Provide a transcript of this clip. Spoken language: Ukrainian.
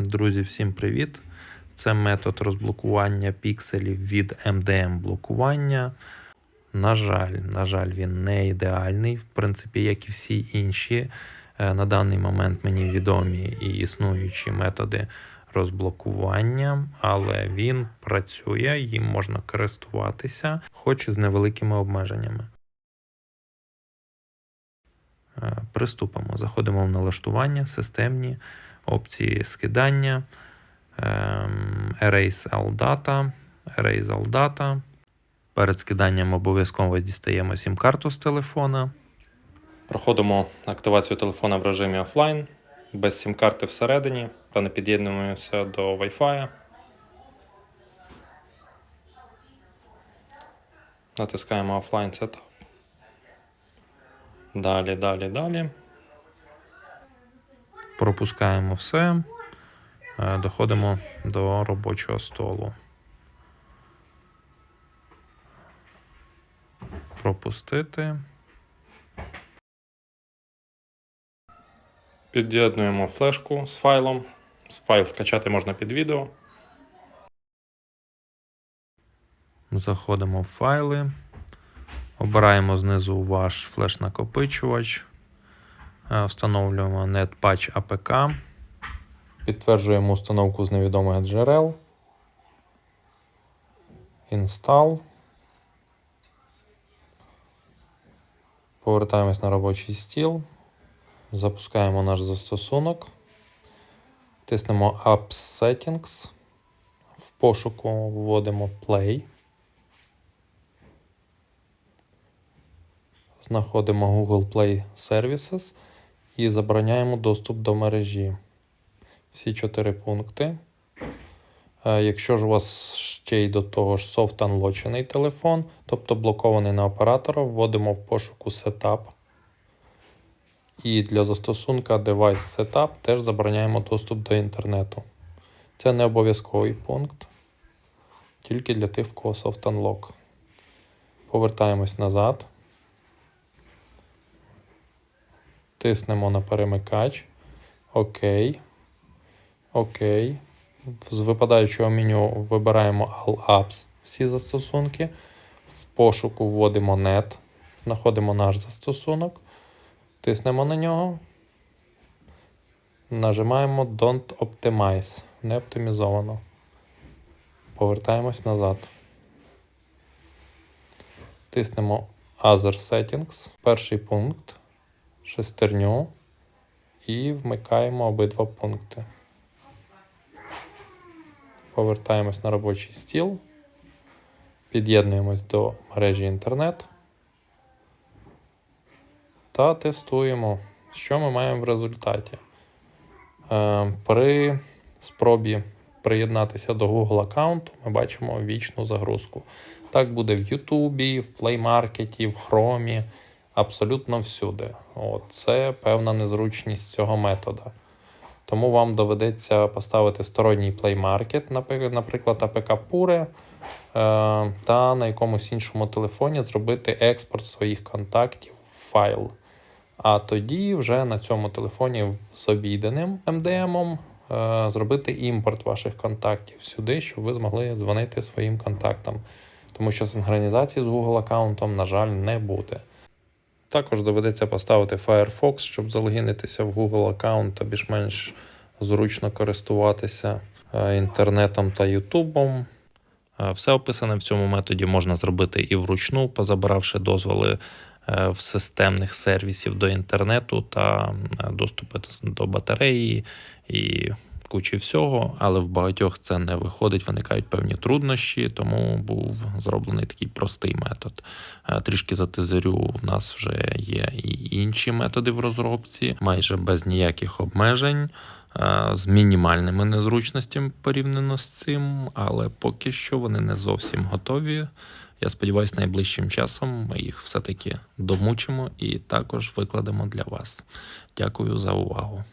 Друзі, всім привіт! Це метод розблокування пікселів від MDM блокування. На жаль, на жаль, він не ідеальний, в принципі, як і всі інші. е, На даний момент мені відомі і існуючі методи розблокування, але він працює, їм можна користуватися, хоч і з невеликими обмеженнями. Е, Приступимо. Заходимо в налаштування, системні опції скидання, ем, Erase All Data, Erase All Data. Перед скиданням обов'язково дістаємо сім-карту з телефона. Проходимо активацію телефона в режимі офлайн, без сім-карти всередині та не під'єднуємося до Wi-Fi. Натискаємо Offline Setup. Далі, далі, далі. Пропускаємо все. Е, Доходимо до робочого столу. Пропустити. Під'єднуємо флешку з файлом. Файл скачати можна під відео. Заходимо в файли. Обираємо знизу ваш флеш-накопичувач. Е, Встановлюємо NetPatch APK. Підтверджуємо установку з невідомих джерел. Install. Повертаємось на робочий стіл. Запускаємо наш застосунок. Тиснемо Apps Settings. В пошуку вводимо Play. Знаходимо Google Play Services і забороняємо доступ до мережі. Всі чотири пункти. Е, Якщо ж у вас ще й до того ж софт анлочений телефон, тобто блокований на оператора, вводимо в пошуку Setup. І для застосунка Device Setup теж забороняємо доступ до інтернету. Це не обов'язковий пункт, тільки для тих, в кого Soft Unlock. Повертаємось назад. Тиснемо на перемикач. ОК. ОК. З випадаючого меню вибираємо All Apps, всі застосунки. В пошуку вводимо Net. Знаходимо наш застосунок. Тиснемо на нього. Нажимаємо Don't Optimize. Не оптимізовано. Повертаємось назад. Тиснемо Other Settings. Перший пункт. Шестерню. І вмикаємо обидва пункти. Повертаємось на робочий стіл. Під'єднуємось до мережі інтернет. Та тестуємо, що ми маємо в результаті. Е, При спробі приєднатися до Google аккаунту ми бачимо вічну загрузку. Так буде в YouTube, в Play Market, в Chrome, абсолютно всюди. От, це певна незручність цього метода. Тому вам доведеться поставити сторонній Market, наприклад, APK Pure, е, та на якомусь іншому телефоні зробити експорт своїх контактів в файл. А тоді вже на цьому телефоні з обійденим MDM е, зробити імпорт ваших контактів сюди, щоб ви змогли дзвонити своїм контактам. Тому що синхронізації з Google аккаунтом, на жаль, не буде. Також доведеться поставити Firefox, щоб залогінитися в Google аккаунт та більш-менш зручно користуватися е, інтернетом та Ютубом. Е, Все описане в цьому методі можна зробити і вручну, позабиравши дозволи е, в системних сервісів до інтернету та доступи до- до батареї і кучі всього, але в багатьох це не виходить, виникають певні труднощі, тому був зроблений такий простий метод. Е, Трішки затизерю, в нас вже є і інші методи в розробці, майже без ніяких обмежень. е, З мінімальними незручностями порівняно з цим, але поки що вони не зовсім готові. Я сподіваюся, найближчим часом ми їх все-таки домучимо і також викладемо для вас. Дякую за увагу.